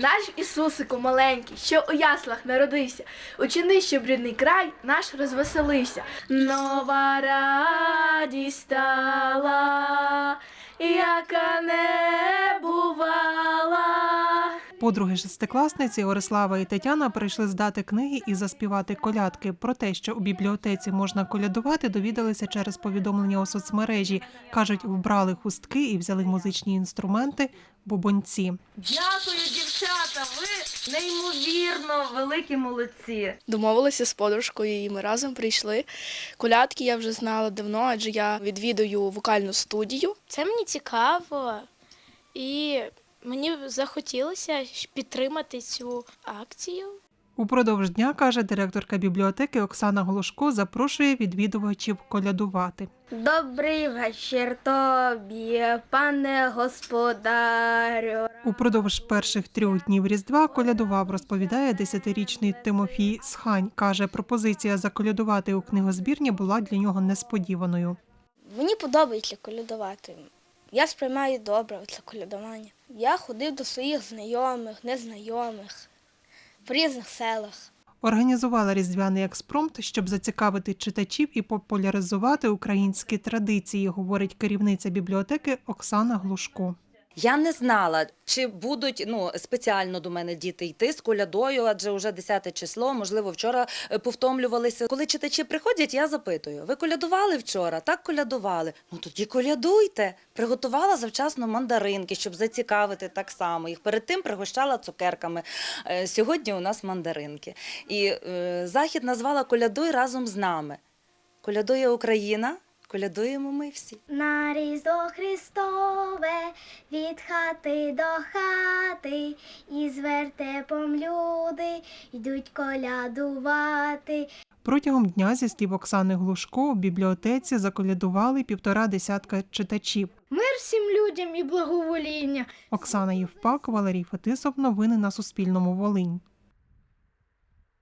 Наш Ісусику маленький, що у яслах народився, учини, щоб рідний край наш розвеселився. Нова радість стала, яка не. Подруги шестикласниці Орислава і Тетяна прийшли здати книги і заспівати колядки. Про те, що у бібліотеці можна колядувати, довідалися через повідомлення у соцмережі. кажуть, вбрали хустки і взяли музичні інструменти, бубонці. Дякую, дівчата. Ви неймовірно великі молодці. Домовилися з подружкою, і ми разом прийшли. Колядки я вже знала давно, адже я відвідую вокальну студію. Це мені цікаво, і мені захотілося підтримати цю акцію. Упродовж дня, каже директорка бібліотеки Оксана Голошко, запрошує відвідувачів колядувати. Добрий вечір тобі, пане господарю. Упродовж перших трьох днів Різдва колядував, розповідає десятирічний Тимофій Схань. Каже, пропозиція заколядувати у книгозбірні була для нього несподіваною. Мені подобається колядувати. Я сприймаю добре це колядування. Я ходив до своїх знайомих, незнайомих в різних селах. Організувала різдвяний експромт, щоб зацікавити читачів і популяризувати українські традиції, говорить керівниця бібліотеки Оксана Глушко. Я не знала, чи будуть ну спеціально до мене діти йти з колядою, адже вже 10 число, можливо, вчора е, повтомлювалися. Коли читачі приходять, я запитую: ви колядували вчора? Так колядували. Ну тоді колядуйте. Приготувала завчасно мандаринки, щоб зацікавити так само. Їх перед тим пригощала цукерками. Е, Сьогодні у нас мандаринки. І е, захід назвала Колядуй разом з нами. Колядує Україна, колядуємо ми всі. На різдво Христове від хати до хати, і з вертепом люди йдуть колядувати. Протягом дня, зі слів Оксани Глушко, у бібліотеці заколядували півтора десятка читачів. Мир всім людям і благовоління. Оксана Євпак, Валерій Фетисов. Новини на Суспільному. Волинь.